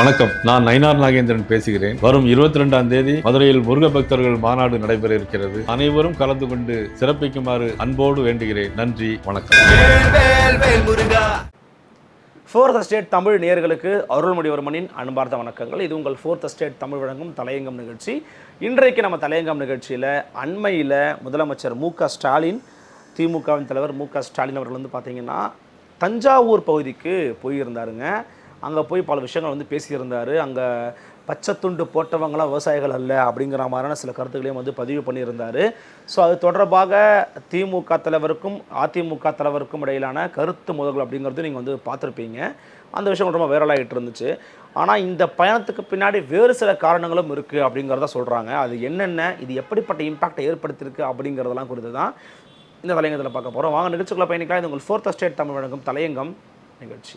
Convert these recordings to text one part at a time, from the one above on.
வணக்கம். நான் நயினார் நாகேந்திரன் பேசுகிறேன். வரும் இருபத்தி ரெண்டாம் தேதி மதுரையில் முருக பக்தர்கள் மாநாடு நடைபெற இருக்கிறது அனைவரும் கலந்து கொண்டு சிறப்பிக்குமாறு அன்போடு வேண்டுகிறேன். நன்றி வணக்கம். ஃபோர்த் ஸ்டேட் தமிழ் நேயர்களுக்கு அருள்மொழிவர்மனின் அன்பார்ந்த வணக்கங்கள். இது உங்கள் ஃபோர்த் ஸ்டேட் தமிழ் வழங்கும் தலையங்கம் நிகழ்ச்சி. இன்றைக்கு நம்ம தலையங்கம் நிகழ்ச்சியில் அண்மையில் முதலமைச்சர் மு க ஸ்டாலின் திமுகவின் தலைவர் மு க ஸ்டாலின் அவர்கள் வந்து பார்த்தீங்கன்னா தஞ்சாவூர் பகுதிக்கு போயிருந்தாருங்க. அங்கே போய் பல விஷயங்கள் வந்து பேசியிருந்தார். அங்கே பச்சை துண்டு போட்டவங்களாம் விவசாயிகள் அல்ல அப்படிங்கிற மாதிரியான சில கருத்துக்களையும் வந்து பதிவு பண்ணியிருந்தார். ஸோ அது தொடர்பாக திமுக தலைவருக்கும் அதிமுக தலைவருக்கும் இடையிலான கருத்து மோதல்கள் அப்படிங்கிறது நீங்கள் வந்து பார்த்துருப்பீங்க. அந்த விஷயம் ரொம்ப வைரலாகிட்டு இருந்துச்சு. ஆனால் இந்த பயணத்துக்கு பின்னாடி வேறு சில காரணங்களும் இருக்குது அப்படிங்கிறத சொல்கிறாங்க அது என்னென்ன இது எப்படிப்பட்ட இம்பாக்டை ஏற்படுத்தியிருக்கு அப்படிங்கிறதெல்லாம் குறித்து தான் இந்த தலையங்கத்தில் பார்க்க போகிறோம் வாங்க நிகழ்ச்சிக்குள்ள பயணிக்கலாம். இது உங்கள் ஃபோர்த் ஸ்டேட் தமிழ் வழங்கும் தலையங்கம் நிகழ்ச்சி.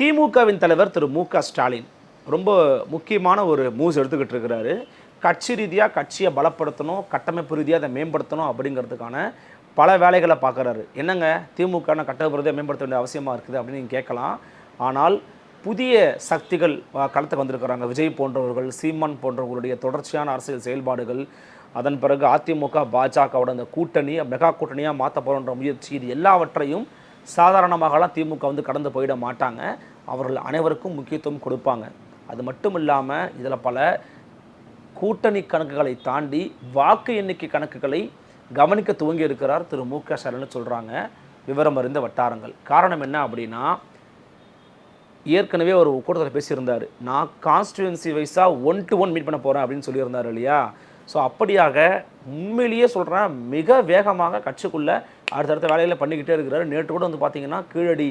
திமுகவின் தலைவர் திரு மு க ஸ்டாலின் ரொம்ப முக்கியமான ஒரு மூவ்ஸ் எடுத்துக்கிட்டு இருக்கிறாரு. கட்சி ரீதியாக கட்சியை பலப்படுத்தணும் கட்டமைப்பு ரீதியாக அதை மேம்படுத்தணும் அப்படிங்கிறதுக்கான பல வேலைகளை பார்க்குறாரு. என்னங்க? திமுக கட்டமைப்பு ரீதியாக மேம்படுத்த வேண்டிய அவசியமாக இருக்குது அப்படின்னு நீங்கள் கேட்கலாம். ஆனால் புதிய சக்திகள் களத்துக்கு வந்திருக்கிறாங்க. விஜய் போன்றவர்கள் சீமான் போன்றவர்களுடைய தொடர்ச்சியான அரசியல் செயல்பாடுகள் அதன் பிறகு அதிமுக பாஜகவோட அந்த கூட்டணி மெகா கூட்டணியாக மாற்ற போகின்ற முயற்சி இது எல்லாவற்றையும் சாதாரணமாகலாம் திமுக வந்து கடந்து போயிட மாட்டாங்க. அவர்கள் அனைவருக்கும் முக்கியத்துவம் கொடுப்பாங்க. அது மட்டும் இல்லாமல் இதில் பல கூட்டணி கணக்குகளை தாண்டி வாக்கு எண்ணிக்கை கணக்குகளை கவனிக்க துவங்கி இருக்கிறார் திரு மு க ஸ்டாலின் சொல்கிறாங்க விவரம் அறிந்த வட்டாரங்கள். காரணம் என்ன அப்படின்னா ஏற்கனவே ஒரு கூட்டத்தில் பேசியிருந்தார். நான் கான்ஸ்டியூன்சி வைஸாக ஒன் டு ஒன் மீட் பண்ண போகிறேன் அப்படின்னு சொல்லியிருந்தார் இல்லையா? ஸோ அப்படியாக உண்மையிலேயே சொல்கிறேன் மிக வேகமாக கட்சிக்குள்ளே அடுத்தடுத்த வேலைகளை பண்ணிக்கிட்டே இருக்கிறார். நேற்று கூட வந்து பார்த்தீங்கன்னா கீழடி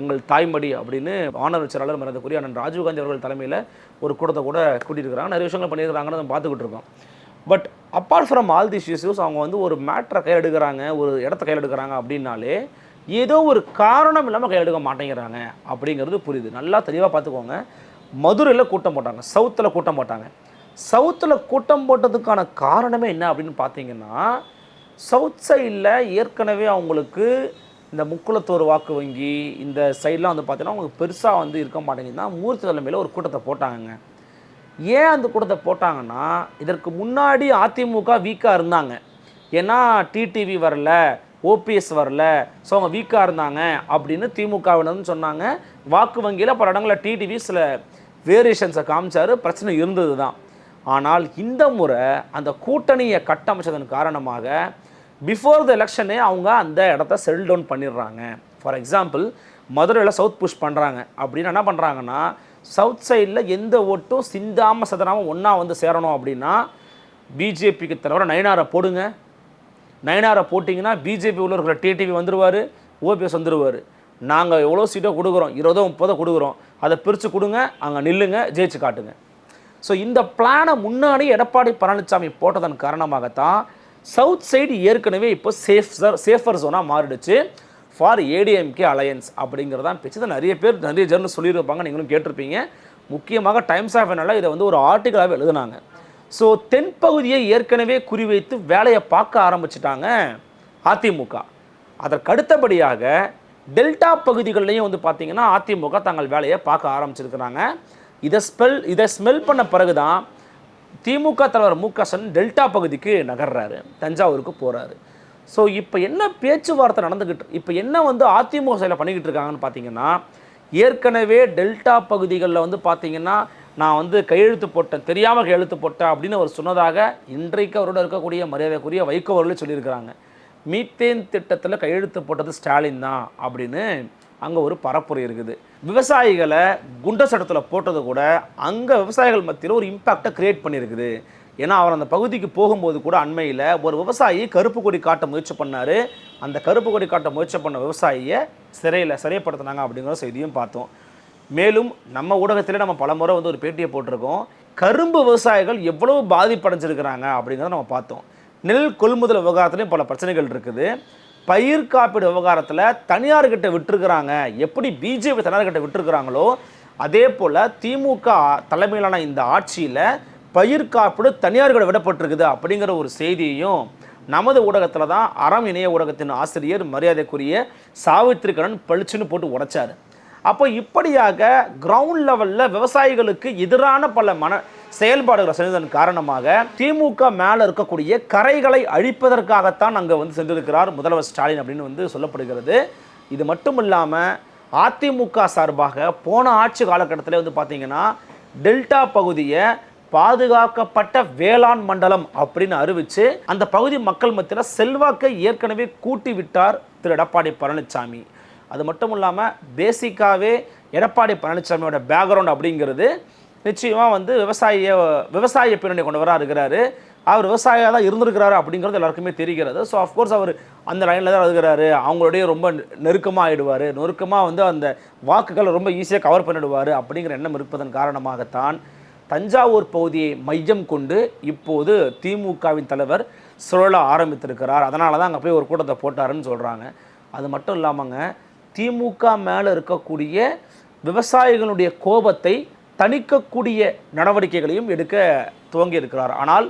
எங்கள் தாய்மடி அப்படின்னு ஆனர் செயலாளர் மறந்தக்குரிய அண்ணன் ராஜீவ்காந்தி அவர்கள் தலைமையில் ஒரு கூட்டத்தை கூட கூட்டியிருக்கிறாங்க. நிறைய விஷயங்கள் பண்ணியிருக்கிறாங்கன்னு நம்ம பார்த்துக்கிட்டு இருக்கோம். But apart from all this issues அவங்க வந்து ஒரு மேட்ரை கையில் எடுக்கிறாங்க ஒரு இடத்த கையில் எடுக்கிறாங்க அப்படின்னாலே ஏதோ ஒரு காரணம் இல்லாமல் கையில் எடுக்க மாட்டேங்கிறாங்க அப்படிங்கிறது புரியுது. நல்லா தெளிவாக பார்த்துக்கோங்க. மதுரையில் கூட்டம் போட்டாங்க சவுத்தில் கூட்டம் போட்டாங்க. சவுத்தில் கூட்டம் போட்டதுக்கான காரணமே என்ன அப்படின்னு பார்த்தீங்கன்னா சவுத் சைடில் ஏற்கனவே அவங்களுக்கு இந்த முக்குளத்தோர் வாக்கு வங்கி இந்த சைட்லாம் வந்து பார்த்தீங்கன்னா அவங்களுக்கு பெருசாக வந்து இருக்க மாட்டேங்குதுன்னா மூர்த்தி தலைமையில் ஒரு கூட்டத்தை போட்டாங்க ஏன் அந்த கூட்டத்தை போட்டாங்கன்னா இதற்கு முன்னாடி அதிமுக வீக்காக இருந்தாங்க. ஏன்னா டிடிவி வரல ஓபிஎஸ் வரல ஸோ அவங்க வீக்காக இருந்தாங்க அப்படின்னு திமுகவினர்னு சொன்னாங்க. வாக்கு வங்கியில் பல இடங்களில் டிடிவி சில வேரியேஷன்ஸை காமிச்சாரு. பிரச்சனை இருந்தது தான் ஆனால் இந்த முறை அந்த கூட்டணியை கட்டமைச்சதன் காரணமாக பிஃபோர் த எலெக்ஷனே அவங்க அந்த இடத்த செல் டவுன் பண்ணிடுறாங்க. ஃபார் எக்ஸாம்பிள் மதுரையில் சவுத் புஷ் பண்ணுறாங்க அப்படின்னு என்ன பண்ணுறாங்கன்னா சவுத் சைடில் எந்த ஓட்டும் சிந்தாமல் சதனாமல் ஒன்றா வந்து சேரணும் அப்படின்னா பிஜேபிக்கு தலைவரை நயனாரை போடுங்க. நயனாரை போட்டிங்கன்னா பிஜேபி உள்ள இருக்கிற டிடிவி வந்துடுவார் ஓபிஎஸ் வந்துடுவார் நாங்கள் எவ்வளோ சீட்டோ கொடுக்குறோம்? இருபதோ முப்பதோ கொடுக்குறோம். அதை பிரித்து கொடுங்க அங்கே நில்லுங்க ஜெயிச்சு காட்டுங்க. ஸோ இந்த பிளானை முன்னாடி எடப்பாடி பழனிசாமி போட்டதன் காரணமாகத்தான் சவுத் சைடு ஏற்கனவே இப்போ சேஃப் சேஃபர் ஜோனாக மாறிடுச்சு. ஃபார் ஏடிஎம்கே அலையன்ஸ் அப்படிங்கிறதான் பேச்சு. நிறைய பேர் நிறைய ஜெர்னல் சொல்லியிருப்பாங்க நீங்களும் கேட்டிருப்பீங்க. முக்கியமாக டைம்ஸ் ஆஃப் என்னால் இதை வந்து ஒரு ஆர்டிக்கலாகவே எழுதுனாங்க. ஸோ தென்பகுதியை ஏற்கனவே குறிவைத்து வேலையை பார்க்க ஆரம்பிச்சிட்டாங்க அதிமுக. அதற்கு அடுத்தபடியாக டெல்டா பகுதிகளிலையும் வந்து பார்த்திங்கன்னா அதிமுக தங்கள் வேலையை பார்க்க ஆரம்பிச்சிருக்கிறாங்க. இதை ஸ்மெல் இதை ஸ்மெல் பண்ண பிறகு தான் திமுக தலைவர் மு டெல்டா பகுதிக்கு நகர்றாரு. தஞ்சாவூருக்கு போகிறாரு ஸோ இப்போ என்ன பேச்சுவார்த்தை நடந்துக்கிட்டு இப்போ என்ன வந்து அதிமுக சைடில் பண்ணிக்கிட்டு இருக்காங்கன்னு பார்த்தீங்கன்னா ஏற்கனவே டெல்டா பகுதிகளில் வந்து பார்த்தீங்கன்னா நான் வந்து கையெழுத்து போட்டேன் தெரியாமல் கையெழுத்து போட்டேன் அப்படின்னு அவர் சொன்னதாக இன்றைக்கு அவரோட இருக்கக்கூடிய மரியாதைக்குரிய வைகோ அவர்களே சொல்லியிருக்கிறாங்க. மீத்தேன் திட்டத்தில் கையெழுத்து போட்டது ஸ்டாலின் தான் அப்படின்னு அங்கே ஒரு பரப்புரை இருக்குது. விவசாயிகளை குண்ட சட்டத்தில் போட்டது கூட அங்கே விவசாயிகள் மத்தியில் ஒரு இம்பேக்டை க்ரியேட் பண்ணியிருக்குது ஏன்னா அவர் அந்த பகுதிக்கு போகும்போது கூட அண்மையில் ஒரு விவசாயி கருப்பு கொடி காட்ட முயற்சி பண்ணார். அந்த கருப்பு கொடி காட்ட முயற்சி பண்ண விவசாயியை சிறையில் சிறைப்படுத்தினாங்க அப்படிங்கிற செய்தியும் பார்த்தோம். மேலும் நம்ம ஊடகத்திலே நம்ம பலமுறை வந்து ஒரு பேட்டியை போட்டிருக்கோம். கரும்பு விவசாயிகள் எவ்வளவு பாதிப்படைஞ்சிருக்கிறாங்க அப்படிங்கிறத நம்ம பார்த்தோம். நெல் கொள்முதல் விவகாரத்துலேயும் பல பிரச்சனைகள் இருக்குது. பயிர் காப்பீடு விவகாரத்தில் தனியார்கிட்ட விட்டுருக்குறாங்க. எப்படி பிஜேபி தனியார்கிட்ட விட்டுருக்குறாங்களோ அதே போல் திமுக தலைமையிலான இந்த ஆட்சியில் பயிர் காப்பீடு தனியார்கிட்ட விடப்பட்டிருக்குது அப்படிங்கிற ஒரு செய்தியையும் நமது ஊடகத்தில் தான் அறம் இணைய ஊடகத்தின் ஆசிரியர் மரியாதைக்குரிய சாவித்திரிகரன் பளிச்சுன்னு போட்டு உடைச்சார். அப்போ இப்படியாக கிரவுண்ட் லெவலில் விவசாயிகளுக்கு எதிரான பல மன செயல்பாடுகளை செஞ்சதன் காரணமாக திமுக மேலே இருக்கக்கூடிய கரைகளை அழிப்பதற்காகத்தான் அங்கே வந்து சென்றிருக்கிறார் முதல்வர் ஸ்டாலின் அப்படின்னு வந்து சொல்லப்படுகிறது. இது மட்டும் இல்லாமல் அதிமுக சார்பாக போன ஆட்சி காலகட்டத்தில் வந்து பார்த்தீங்கன்னா டெல்டா பகுதியை பாதுகாக்கப்பட்ட வேளாண் மண்டலம் அப்படின்னு அறிவித்து அந்த பகுதி மக்கள் மத்தியில் செல்வாக்கை ஏற்கனவே கூட்டி விட்டார் திரு எடப்பாடி பழனிசாமி அது மட்டும் இல்லாமல் பேசிக்காகவே எடப்பாடி பழனிசாமியோட பேக்ரவுண்ட் அப்படிங்கிறது நிச்சயமாக வந்து விவசாய விவசாய பின்னணி கொண்டவராக இருக்கிறாரு. அவர் விவசாயியாக தான் இருந்திருக்கிறாரு அப்படிங்கிறது எல்லாருக்குமே தெரிகிறது. ஸோ அஃப்கோர்ஸ் அவர் அந்த லைனில் தான் இருக்கிறாரு அவங்களுடைய ரொம்ப நெருக்கமாக ஆகிடுவார் நெருக்கமாக வந்து அந்த வாக்குகளை ரொம்ப ஈஸியாக கவர் பண்ணிடுவார் அப்படிங்கிற எண்ணம் இருப்பதன் காரணமாகத்தான் தஞ்சாவூர் பகுதியை மையம் கொண்டு இப்போது திமுகவின் தலைவர் சுழல ஆரம்பித்திருக்கிறார். அதனால தான் அங்கே போய் ஒரு கூட்டத்தை போட்டாருன்னு சொல்கிறாங்க அது மட்டும் இல்லாமங்க திமுக மேலே இருக்கக்கூடிய விவசாயிகளுடைய கோபத்தை தணிக்கக்கூடிய நடவடிக்கைகளையும் எடுக்க துவங்கி இருக்கிறார் ஆனால்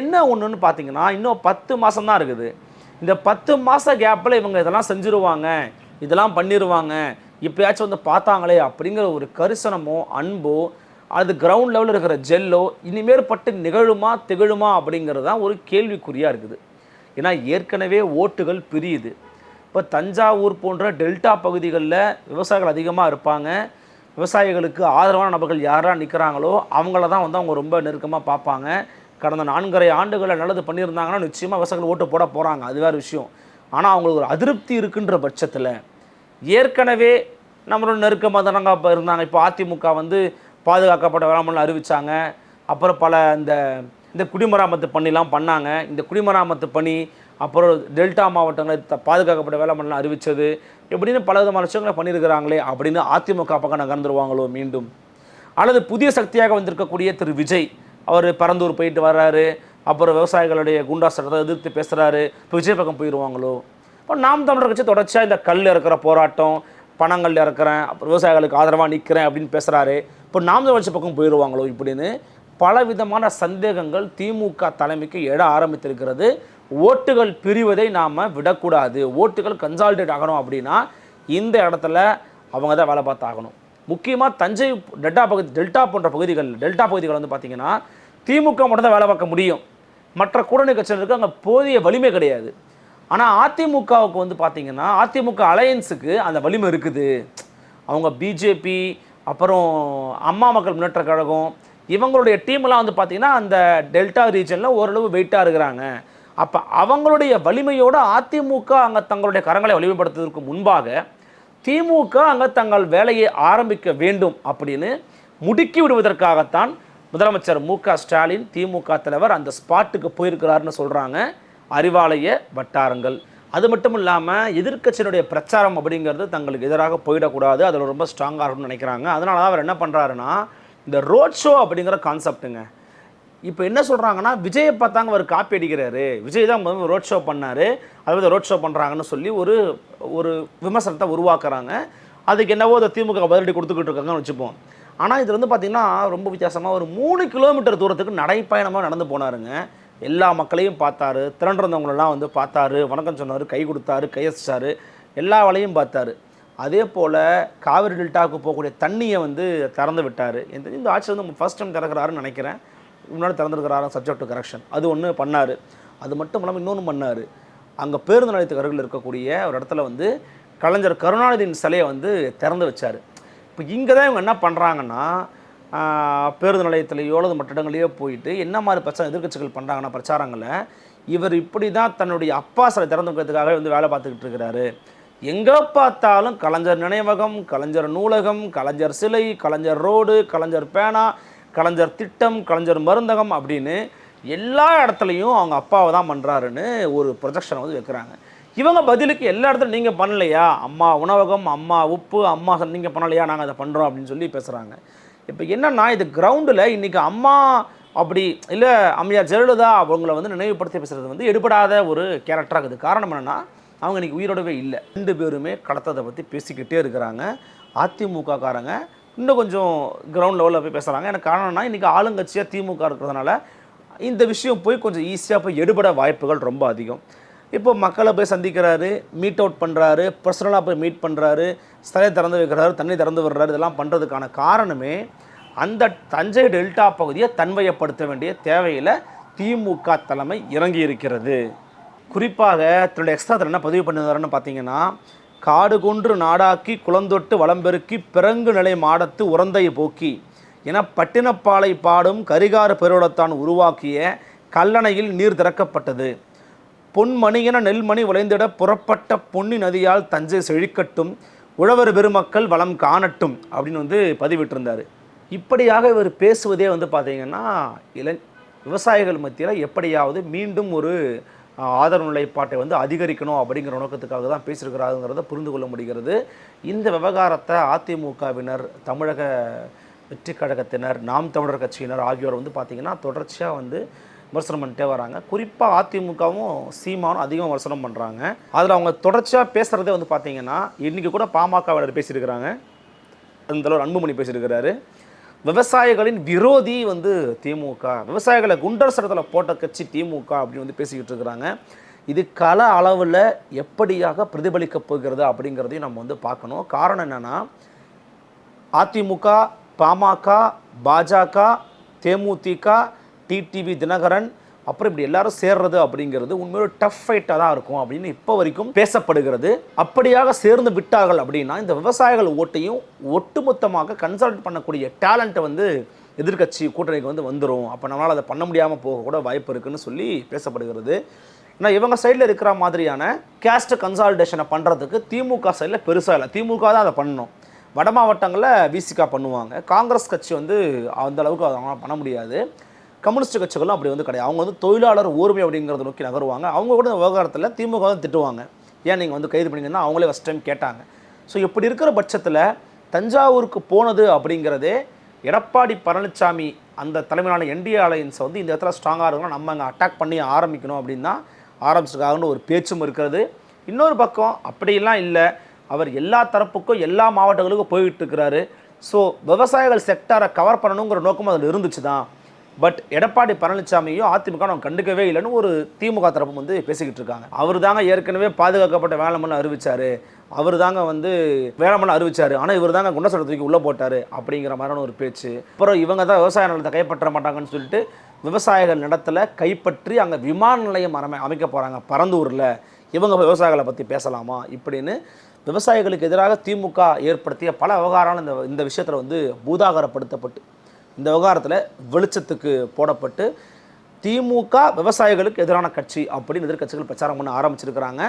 என்ன ஒன்றுன்னு பார்த்தீங்கன்னா இன்னும் பத்து மாதம் தான் இருக்குது. இந்த பத்து மாத கேப்பில் இவங்க இதெல்லாம் செஞ்சுருவாங்க இதெல்லாம் பண்ணிடுவாங்க இப்போயாச்சும் வந்து பார்த்தாங்களே அப்படிங்கிற ஒரு கரிசனமோ அன்போ அது கிரவுண்ட் லெவலில் இருக்கிற ஜெல்லோ இனிமேல் பட்டு நிகழுமா திகழுமா அப்படிங்கிறது தான் ஒரு கேள்விக்குறியாக இருக்குது. ஏன்னா ஏற்கனவே ஓட்டுகள் பிரியுது. இப்போ தஞ்சாவூர் போன்ற டெல்டா பகுதிகளில் விவசாயிகள் அதிகமாக இருப்பாங்க. விவசாயிகளுக்கு ஆதரவான நபர்கள் யாரெல்லாம் நிற்கிறாங்களோ அவங்கள தான் வந்து அவங்க ரொம்ப நெருக்கமாக பார்ப்பாங்க. கடந்த நான்கரை ஆண்டுகளில் நல்லது பண்ணியிருந்தாங்கன்னா நிச்சயமாக விவசாயிகள் ஓட்டு போட போகிறாங்க அது வேறு விஷயம். ஆனால் அவங்களுக்கு ஒரு அதிருப்தி இருக்குன்ற பட்சத்தில் ஏற்கனவே நம்மளோட நெருக்கமாக தானங்க இப்போ இருந்தாங்க. இப்போ அதிமுக வந்து பாதுகாக்கப்பட்ட வேளாண்மை அறிவித்தாங்க அப்புறம் பல இந்த இந்த குடிமராமத்து பணிலாம் பண்ணாங்க. இந்த குடிமராமத்து பணி அப்புறம் டெல்டா மாவட்டங்களை பாதுகாக்கப்பட்ட பாதுகாக்கப்பட்ட மண்டலம் அறிவித்தது எப்படின்னு பல விதமான விஷயங்களை பண்ணியிருக்கிறாங்களே அப்படின்னு அதிமுக பக்கம் நகர்ந்துருவாங்களோ மீண்டும். அல்லது புதிய சக்தியாக வந்திருக்கக்கூடிய திரு விஜய் அவர் பரந்தூர் போயிட்டு வர்றாரு. அப்புறம் விவசாயிகளுடைய குண்டா சட்டத்தை எதிர்த்து பேசுகிறாரு இப்போ விஜய் பக்கம் போயிடுவாங்களோ இப்போ நாம் தமிழர் கட்சி தொடர்ச்சியாக இந்த கல் இருக்கிற போராட்டம் பணங்கள் இறக்குறேன் அப்புறம் விவசாயிகளுக்கு ஆதரவாக நிற்கிறேன் அப்படின்னு பேசுகிறாரு இப்போ நாம் தமிழர் பக்கம் போயிடுவாங்களோ இப்படின்னு பலவிதமான சந்தேகங்கள் திமுக தலைமைக்கு எழ ஆரம்பித்திருக்கிறது. ஓட்டுகள் பிரிவதை நாம் விடக்கூடாது. ஓட்டுகள் கன்சால்டேட் ஆகணும் அப்படின்னா இந்த இடத்துல அவங்க தான் வேலை பார்த்தாகணும் முக்கியமாக தஞ்சை டெல்டா பகுதி டெல்டா போன்ற பகுதிகள் டெல்டா பகுதிகள் வந்து பார்த்திங்கன்னா திமுக மட்டும் தான் வேலை பார்க்க முடியும். மற்ற கூட்டணி கட்சிகளுக்கு அங்கே போதிய வலிமை கிடையாது. ஆனால் அதிமுகவுக்கு வந்து பார்த்திங்கன்னா அதிமுக அலையன்ஸுக்கு அந்த வலிமை இருக்குது. அவங்க பிஜேபி அப்புறம் அம்மா மக்கள் முன்னேற்ற கழகம் இவங்களுடைய டீம்லாம் வந்து பார்த்திங்கன்னா அந்த டெல்டா ரீஜனில் ஓரளவு வெயிட்டாக இருக்கிறாங்க. அப்போ அவங்களுடைய வலிமையோடு அதிமுக அங்கே தங்களுடைய கரங்களை வலிமைப்படுத்துவதற்கு முன்பாக திமுக அங்கே தங்கள் வேலையை ஆரம்பிக்க வேண்டும் அப்படின்னு முடுக்கி விடுவதற்காகத்தான் முதலமைச்சர் மு க ஸ்டாலின் திமுக தலைவர் அந்த ஸ்பாட்டுக்கு போயிருக்கிறாருன்னு சொல்கிறாங்க அறிவாலய வட்டாரங்கள். அது மட்டும் இல்லாமல் எதிர்க்கட்சியினுடைய பிரச்சாரம் அப்படிங்கிறது தங்களுக்கு எதிராக போயிடக்கூடாது. அதில் ரொம்ப ஸ்ட்ராங்காக இருக்கும்னு நினைக்கிறாங்க. அதனால தான் அவர் என்ன பண்ணுறாருன்னா இந்த ரோட் ஷோ அப்படிங்கிற கான்செப்ட்டுங்க இப்போ என்ன சொல்கிறாங்கன்னா விஜயை பார்த்தாங்க அவர் காப்பி அடிக்கிறாரு. விஜய் தான் முதல்ல ரோட் ஷோ பண்ணார். அதாவது ரோட் ஷோ பண்ணுறாங்கன்னு சொல்லி ஒரு ஒரு விமர்சனத்தை உருவாக்குறாங்க. அதுக்கு என்னவோ அதை திமுக பதிலடி கொடுத்துக்கிட்டு இருக்காங்கன்னு வச்சுப்போம். ஆனால் இது வந்து பார்த்திங்கன்னா ரொம்ப வித்தியாசமாக ஒரு மூணு கிலோமீட்டர் தூரத்துக்கு நடைப்பயணமாக நடந்து போனாருங்க. எல்லா மக்களையும் பார்த்தாரு. திரண்டிருந்தவங்களெல்லாம் வந்து பார்த்தாரு. வணக்கம் சொன்னார் கை கொடுத்தாரு கையசிச்சாரு எல்லா வேலையும் பார்த்தாரு. அதே போல் காவிரி டெல்டாவுக்கு போகக்கூடிய தண்ணியை வந்து திறந்து விட்டார். இந்த இந்த ஆட்சி வந்து ஃபஸ்ட் டைம் திறக்கிறாருன்னு நினைக்கிறேன். முன்னாடி திறந்துருக்கிறாராம் சப்ஜெக்ட் கரெக்ஷன் அது ஒன்று பண்ணார். அது மட்டும் இல்லாமல் இன்னொன்று பண்ணார். அங்கே பேருந்து நிலையத்துக்கு அருகில் இருக்கக்கூடிய ஒரு இடத்துல வந்து கலைஞர் கருணாநிதியின் சிலையை வந்து திறந்து வச்சார். இப்போ இங்கே தான் இவங்க என்ன பண்ணுறாங்கன்னா பேருந்து நிலையத்திலேயோ அல்லது மற்ற இடங்களையோ போயிட்டு என்ன மாதிரி பிரச்சனை எதிர்க்கட்சிகள் பண்ணுறாங்கன்னா பிரச்சாரங்களை இவர் இப்படி தான் தன்னுடைய அப்பா சிலை திறந்து வைக்கிறதுக்காக வந்து வேலை பார்த்துக்கிட்டு இருக்கிறாரு. எங்கே பார்த்தாலும் கலைஞர் நினைவகம் கலைஞர் நூலகம் கலைஞர் சிலை கலைஞர் ரோடு கலைஞர் பேனா கலைஞர் திட்டம் கலைஞர் மருந்தகம் அப்படின்னு எல்லா இடத்துலையும் அவங்க அப்பாவை தான் பண்ணுறாருன்னு ஒரு ப்ரொஜெக்ஷனை வந்து வைக்கிறாங்க. இவங்க பதிலுக்கு எல்லா இடத்துலையும் நீங்கள் பண்ணலையா? அம்மா உணவகம் அம்மா உப்பு அம்மா நீங்கள் பண்ணலையா? நாங்கள் அதை பண்ணுறோம் அப்படின்னு சொல்லி பேசுகிறாங்க இப்போ என்னென்னா இது கிரவுண்டில் இன்னைக்கு அம்மா அப்படி இல்லை அம்மையார் ஜெயலலிதா அவங்கள வந்து நினைவுபடுத்தி பேசுகிறது வந்து எடுபடாத ஒரு கேரக்டராக இருக்குது காரணம் என்னென்னா அவங்க இன்னைக்கு உயிரோடவே இல்லை. ரெண்டு பேருமே கடத்ததை பற்றி பேசிக்கிட்டே இருக்கிறாங்க. அதிமுக காரங்க இன்னும் கொஞ்சம் கிரவுண்ட் லெவலில் போய் பேசுகிறாங்க எனக்கு காரணம்னா இன்றைக்கி ஆளுங்கட்சியாக திமுக இருக்கிறதுனால இந்த விஷயம் போய் கொஞ்சம் ஈஸியாக போய் எடுபட வாய்ப்புகள் ரொம்ப அதிகம். இப்போ மக்களை போய் சந்திக்கிறாரு மீட் அவுட் பண்ணுறாரு பர்சனலாக போய் மீட் பண்ணுறாரு ஸ்தலை திறந்து வைக்கிறாரு தண்ணி திறந்து விடுறாரு இதெல்லாம் பண்ணுறதுக்கான காரணமே அந்த தஞ்சை டெல்டா பகுதியை தன்மையப்படுத்த வேண்டிய தேவையில் திமுக தலைமை இறங்கி இருக்கிறது குறிப்பாக தன்னுடைய எக்ஸ்ட்ரா என்ன பதிவு பண்ணுறாருன்னு பார்த்தீங்கன்னா காடு கொன்று நாடாக்கி குளந்தொட்டு வளம்பெருக்கி பிறங்கு நிலை மாடத்து உறந்தை போக்கி. என பட்டினப்பாலை பாடும் கரிகார பெருடத்தான் உருவாக்கிய கல்லணையில் நீர் திறக்கப்பட்டது. பொன்மணியென நெல்மணி விளைந்திட புறப்பட்ட பொன்னி நதியால் தஞ்சை செழிக்கட்டும் உழவர் பெருமக்கள் வளம் காணட்டும் அப்படின்னு வந்து பதிவிட்டிருந்தார். இப்படியாக இவர் பேசுவதே வந்து பார்த்திங்கன்னா இள விவசாயிகள் மத்தியில் எப்படியாவது மீண்டும் ஒரு ஆதரவு நிலைப்பாட்டை வந்து அதிகரிக்கணும் அப்படிங்கிற நோக்கத்துக்காக தான் பேசியிருக்கிறாருங்கிறத புரிந்து கொள்ள முடிகிறது. இந்த விவகாரத்தை அதிமுகவினர் தமிழக வெற்றி கழகத்தினர் நாம் தமிழர் கட்சியினர் ஆகியோர் வந்து பார்த்திங்கன்னா தொடர்ச்சியாக வந்து விமர்சனம் பண்ணிட்டே வராங்க. குறிப்பாக அதிமுகவும் சீமானும் அதிகமாக விமர்சனம் பண்ணுறாங்க அதில் அவங்க தொடர்ச்சியாக பேசுகிறதே வந்து பார்த்திங்கன்னா இன்றைக்கி கூட பாமகவினர் பேசியிருக்கிறாங்க. அந்த அன்புமணி பேசியிருக்கிறாரு. விவசாயிகளின் விரோதி வந்து திமுக. விவசாயிகளை குண்டர் சட்டத்தில் போட்ட கட்சி திமுக அப்படின்னு வந்து பேசிக்கிட்டு இருக்கிறாங்க. இது கல அளவில் எப்படியாக பிரதிபலிக்க போகிறது அப்படிங்கிறதையும் நம்ம வந்து பார்க்கணும். காரணம் என்னென்னா அதிமுக பாமக பாஜக தேமுதிக டிடிவி தினகரன் அப்புறம் இப்படி எல்லாரும் சேர்றது அப்படிங்கிறது உண்மையில டஃப் ஃபைட்டாக தான் இருக்கும் அப்படின்னு இப்போ வரைக்கும் பேசப்படுகிறது. அப்படியாக சேர்ந்து விட்டார்கள் அப்படின்னா இந்த விவசாயிகள் ஓட்டையும் ஒட்டுமொத்தமாக கன்சல்ட் பண்ணக்கூடிய டேலண்ட்டை வந்து எதிர்க்கட்சி கூட்டணிக்கு வந்து வந்துடும் அப்போ நம்மளால் அதை பண்ண முடியாமல் போக கூட வாய்ப்பு இருக்குன்னு சொல்லி பேசப்படுகிறது. ஏன்னா இவங்க சைடில் இருக்கிற மாதிரியான கேஸ்ட் கன்சால்டேஷனை பண்ணுறதுக்கு திமுக சைடில் பெருசாக இல்லை. திமுக தான் அதை பண்ணணும். வட மாவட்டங்களில் விசிகா பண்ணுவாங்க. காங்கிரஸ் கட்சி வந்து அந்த அளவுக்கு பண்ண முடியாது. கம்யூனிஸ்ட் கட்சிகளும் அப்படி வந்து கிடையாது. அவங்க வந்து தொழிலாளர் ஊர்மை அப்படிங்கிறத நோக்கி நகருவாங்க. அவங்க கூட விவகாரத்தில் திமுக வந்து திட்டுவாங்க. ஏன் நீங்கள் வந்து கைது பண்ணிங்கன்னா அவங்களே ஃபஸ்ட் டைம் கேட்டாங்க. ஸோ இப்படி இருக்கிற பட்சத்தில் தஞ்சாவூருக்கு போனது அப்படிங்கிறதே எடப்பாடி பழனிசாமி அந்த தலைமையிலான என்டிஏ அலையன்ஸை வந்து இந்த இடத்துல ஸ்ட்ராங்காக இருக்கணும். நம்ம அங்கே அட்டாக் பண்ணி ஆரம்பிக்கணும் அப்படின்னா ஆரம்பிச்சிருக்காங்கன்னு ஒரு பேச்சும் இருக்கிறது. இன்னொரு பக்கம் அப்படியெல்லாம் இல்லை. அவர் எல்லா தரப்புக்கும் எல்லா மாவட்டங்களுக்கும் போயிட்டு இருக்கிறாரு. ஸோ விவசாயிகள் செக்டாரை கவர் பண்ணணுங்கிற நோக்கம் அதில் இருந்துச்சு தான் பட் எடப்பாடி பழனிசாமியும் அதிமுக அவங்க கண்டுக்கவே இல்லைன்னு ஒரு திமுக தரப்பு வந்து பேசிக்கிட்டு இருக்காங்க. அவர் தாங்க ஏற்கனவே பாதுகாக்கப்பட்ட வேளாண்மை அறிவிச்சாரு. அவர் தாங்க வந்து வேளாண்மை அறிவிச்சாரு. ஆனால் இவர் தாங்க குண்டசட்டை தூக்கி உள்ளே போட்டார் அப்படிங்கிற மாதிரியான ஒரு பேச்சு. அப்புறம் இவங்க தான் விவசாய நிலத்தை கைப்பற்ற மாட்டாங்கன்னு சொல்லிட்டு விவசாயிகள் நிலத்தில் கைப்பற்றி அங்கே விமான நிலையம் அமை அமைக்க போகிறாங்க பரந்தூரில். இவங்க விவசாயிகளை பற்றி பேசலாமா இப்படின்னு விவசாயிகளுக்கு எதிராக திமுக ஏற்படுத்திய பல விவகாரங்கள் இந்த இந்த விஷயத்தில் வந்து பூதாகரப்படுத்தப்பட்டு இந்த விவகாரத்தில் வெளிச்சத்துக்கு போடப்பட்டு திமுக விவசாயிகளுக்கு எதிரான கட்சி அப்படின்னு எதிர்கட்சிகள் பிரச்சாரம் பண்ண ஆரம்பிச்சிருக்கிறாங்க.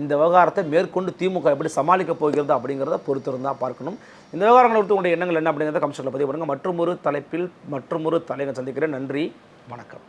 இந்த விவகாரத்தை மேற்கொண்டு திமுக எப்படி சமாளிக்க போகிறது அப்படிங்கிறத பொறுத்திருந்தால் பார்க்கணும். இந்த விவகாரங்களை விட்டு உங்களுடைய எண்ணங்கள் என்ன அப்படிங்கிறத கமிஷனில் பதிவு பண்ணுங்கள் மற்றும் ஒரு தலைப்பில் மற்றும் ஒரு தலைவர் சந்திக்கிறேன். நன்றி. வணக்கம்.